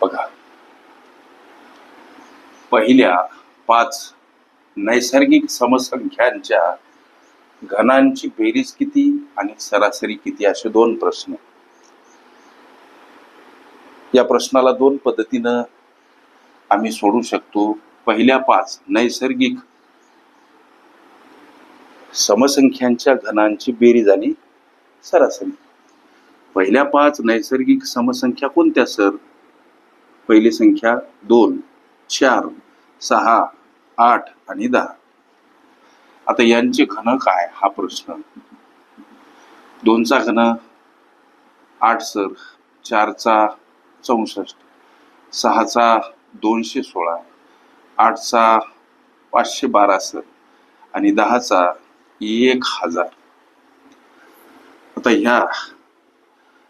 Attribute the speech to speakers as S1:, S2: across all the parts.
S1: बघा. पहिल्या पाच नैसर्गिक समसंख्यांच्या घनांची बेरीज किती आणि सरासरी किती? असे दोन प्रश्न. या प्रश्नाला दोन पद्धतीनं आम्ही सोडू शकतो. पहिल्या पाच नैसर्गिक समसंख्यांच्या घनांची बेरीज आणि सरासरी. पहिल्या पाच नैसर्गिक समसंख्या कोणत्या सर? पहिली संख्या दोन चार सहा आठ आणि दहा. आता यांचे घन काय? हा प्रश्न. दोनचा घन आठ सर चारचा चौसष्ट सहाचा दोनशे सोळा आठचा पाचशे बारा सर आणि दहाचा एक हजार. आता ह्या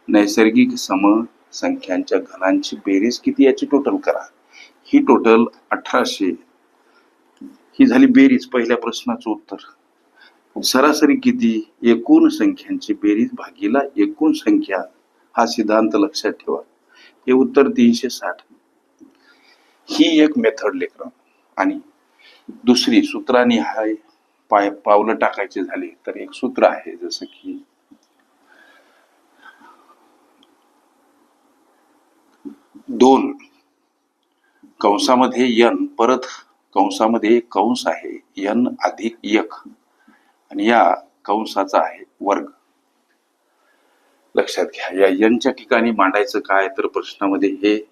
S1: नैसर्गिक सम संख्यांच्या घनांची बेरीज किती याची टोटल करा. ही टोटल अठराशे. ही झाली बेरीज पहिल्या प्रश्नाचं उत्तर. सरासरी किती? एकूण संख्यांची बेरीज भागीला एकूण संख्या. हा सिद्धांत लक्षात ठेवा. हे उत्तर तीनशे साठ. ही एक मेथड लेकर. आणि दुसरी सूत्राने हाय पाय पावलं टाकायचे झाले तर एक सूत्र आहे जसं की दोन. कंसामध्ये यन परत कंसामध्ये कंस आहे यन अधिक यक. आणि या कंसाचा आहे वर्ग. लक्षात घ्या या यनच्या ठिकाणी मांडायचं काय तर प्रश्नामध्ये हे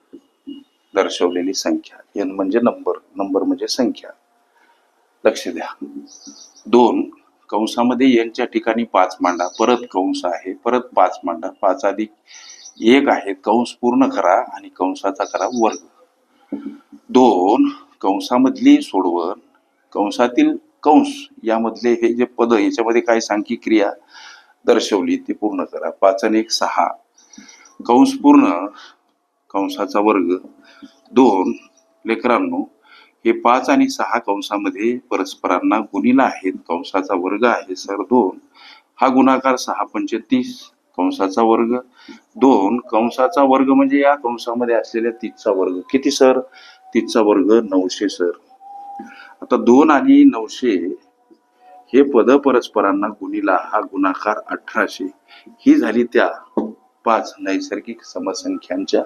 S1: दर्शवलेली संख्या. यन म्हणजे नंबर नंबर म्हणजे संख्या. लक्ष द्या. दोन कंसामध्ये यनच्या ठिकाणी पाच मांडा परत कंस आहे परत पाच मांडा पाच अधिक एक आहे कंस पूर्ण करा आणि कंसाचा करा वर्ग. दोन कंसामधली सोडवण कंसातील कंस यामधले हे जे पद याच्यामध्ये काय सांख्यिक क्रिया दर्शवली ती पूर्ण करा. पाच आणि एक सहा. कंस पूर्ण कंसाचा वर्ग. दोन लेकरांनो हे पाच आणि सहा कंसामध्ये परस्परांना गुणिला आहेत. कंसाचा वर्ग आहे सर दोन. हा गुणाकार सहा पंचतीस कंसाचा वर्ग. दोन कंसाचा वर्ग म्हणजे या कंसामध्ये असलेल्या तीसचा वर्ग. किती सर? तीसचा वर्ग नऊशे सर. आता दोन आणि नऊशे हे पद परस्परांना गुणिला हा गुणाकार अठराशे. ही झाली त्या पाच नैसर्गिक समसंख्यांच्या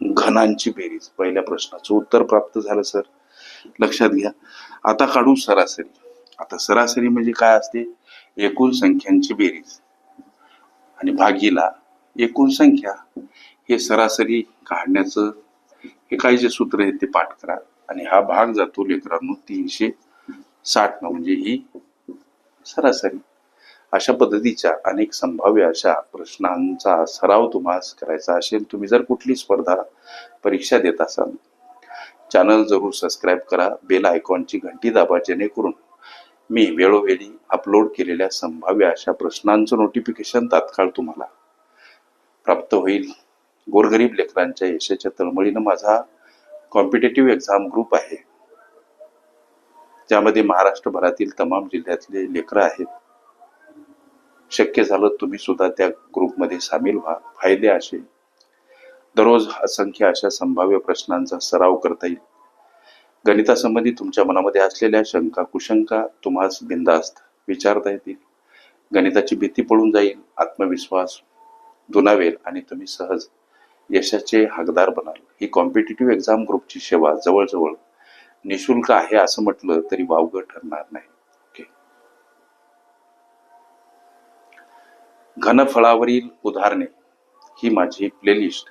S1: घनांची बेरीज. पहिल्या प्रश्नाचं उत्तर प्राप्त झालं सर. लक्षात घ्या. आता काढू सरासरी. आता सरासरी म्हणजे काय असते? एकूण संख्यांची बेरीज. आणि भागीला एकूण संख्या हे सरासरी काढण्याचं हे काही जे सूत्र आहे ते पाठ करा. आणि हा भाग जातो लेकरांनो तीनशे साठ न म्हणजे ही सरासरी. अशा पद्धतीच्या अनेक संभाव्य अशा प्रश्नांचा सराव तुम्हाला करायचा असेल तुम्ही जर कुठली स्पर्धा परीक्षा देत असाल चॅनल जरूर सबस्क्राईब करा बेल आयकॉनची घंटी दाबा जेणेकरून मी वेळोवेळी अपलोड केलेल्या संभाव्य अशा प्रश्नांचं नोटिफिकेशन तात्काळ तुम्हाला प्राप्त होईल. गोरगरीब लेकरांच्या यशाच्या तळमळीनं माझा कॉम्पिटेटिव्ह एक्झाम ग्रुप आहे. ज्यामध्ये महाराष्ट्रभरातील तमाम जिल्ह्यातले लेकरं आहेत. शक्य झालं तुम्ही सुद्धा त्या ग्रुपमध्ये सामील व्हा. फायदे असे. दररोज असंख्य अशा संभाव्य प्रश्नांचा सराव करता येईल. गणितासंबंधी तुमच्या मनामध्ये असलेल्या शंका कुशंका तुम्हास बिंदास्त विचारता येतील. गणिताची भीती पडून जाईल आत्मविश्वास दुनावेल आणि तुम्ही सहज यशाचे हकदार बनाल. ही कॉम्पिटेटिव्ह एक्झाम ग्रुपची सेवा जवळजवळ निशुल्क आहे असं म्हटलं तरी वावगं ठरणार नाही. ओके घनफळावरील उदाहरणे ही माझी प्लेलिस्ट